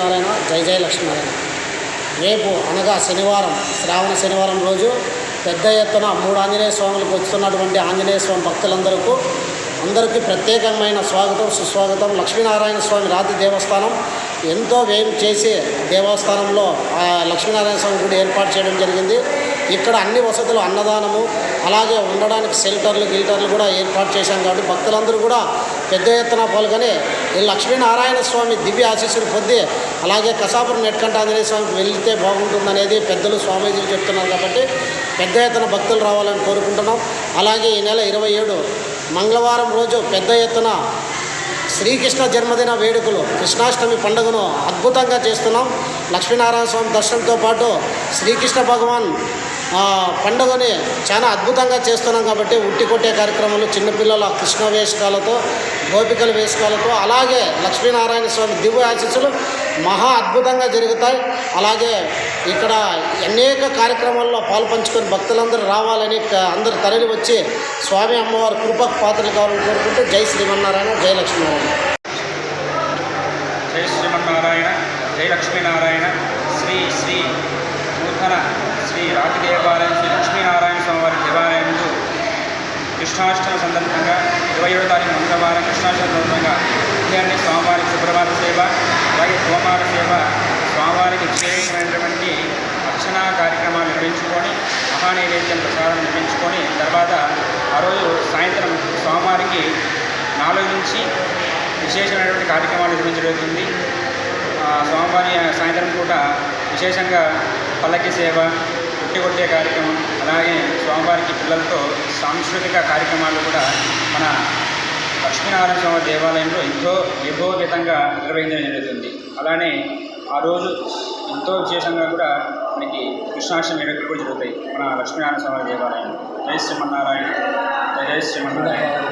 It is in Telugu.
నారాయణ జై జయ లక్ష్మీనారాయణ. రేపు అనగా శనివారం శ్రావణ శనివారం రోజు పెద్ద ఎత్తున మూడు ఆంజనేయ స్వాములకు వస్తున్నటువంటి ఆంజనేయ స్వామి భక్తులందరికీ అందరికీ ప్రత్యేకమైన స్వాగతం సుస్వాగతం. లక్ష్మీనారాయణ స్వామి రాతి దేవస్థానం ఎంతో వ్యయం చేసి దేవస్థానంలో ఆ లక్ష్మీనారాయణ స్వామి గుడి ఏర్పాటు చేయడం జరిగింది. ఇక్కడ అన్ని వసతులు అన్నదానము అలాగే ఉండడానికి షెల్టర్లు గిల్టర్లు కూడా ఏర్పాటు చేశాం కాబట్టి భక్తులందరూ కూడా పెద్ద ఎత్తున పాల్గొని ఈ లక్ష్మీనారాయణ స్వామి దివ్య ఆశీస్సులు పొంది అలాగే కసాపురం నెట్కంట ఆంజనేయ స్వామికి వెళ్తే బాగుంటుందనేది పెద్దలు స్వామీజీలు చెప్తున్నారు కాబట్టి పెద్ద ఎత్తున భక్తులు రావాలని కోరుకుంటున్నాం. అలాగే ఈ నెల ఇరవై ఏడు మంగళవారం రోజు పెద్ద ఎత్తున శ్రీకృష్ణ జన్మదిన వేడుకలు కృష్ణాష్టమి పండుగను అద్భుతంగా చేస్తున్నాం. లక్ష్మీనారాయణ స్వామి దర్శనంతో పాటు శ్రీకృష్ణ భగవాన్ పండుగని చాలా అద్భుతంగా చేస్తున్నాం కాబట్టి ఉట్టి కొట్టే కార్యక్రమాలు చిన్నపిల్లల కృష్ణ వేషకాలతో గోపికల వేషకాలతో అలాగే లక్ష్మీనారాయణ స్వామి దివ్య ఆశీస్సులు మహా అద్భుతంగా జరుగుతాయి. అలాగే ఇక్కడ అనేక కార్యక్రమాల్లో పాల్పంచుకొని భక్తులందరూ రావాలని అందరు అందరూ తరలి వచ్చి స్వామి అమ్మవారి కృపకు పాత్రలు కావాలని కోరుకుంటూ జై శ్రీమన్నారాయణ జై లక్ష్మీనారాయణ. జై శ్రీమన్నారాయణ జై లక్ష్మీనారాయణ. శ్రీ రాజదేవాలయం శ్రీ లక్ష్మీనారాయణ స్వామివారి దేవాలయంలో కృష్ణాష్టమి సందర్భంగా ఇరవై ఏడో తారీఖు మంగళవారం కృష్ణాష్టమి సందర్భంగా ఉదయాన్నే స్వామివారికి సుప్రభాత సేవ అలాగే హోమాల సేవ స్వామివారికి విశేషమైనటువంటి అర్చనా కార్యక్రమాలు నిర్వహించుకొని మహానైవేద్యం ప్రసాదం నిర్మించుకొని తర్వాత ఆ రోజు సాయంత్రం స్వామివారికి నాలుగు నుంచి విశేషమైనటువంటి కార్యక్రమాలు నిర్వహించడం జరుగుతుంది స్వామివారి సాయంత్రం పూట విశేషంగా పల్లకి సేవ పుట్టి కొట్టే కార్యక్రమం. అలాగే స్వామివారికి పిల్లలతో సాంస్కృతిక కార్యక్రమాలు కూడా మన లక్ష్మీనారాయణ స్వామి దేవాలయంలో ఎంతో వైభవోపేతంగా నిర్వహించడం జరుగుతుంది. అలానే ఆ రోజు ఎంతో విశేషంగా కూడా మనకి కృష్ణాష్టమి వేడుకలు కూడా జరుగుతాయి మన లక్ష్మీనారాయణ స్వామి దేవాలయం జై శ్రీమన్నారాయణ. జై శ్రీమన్నారాయణ.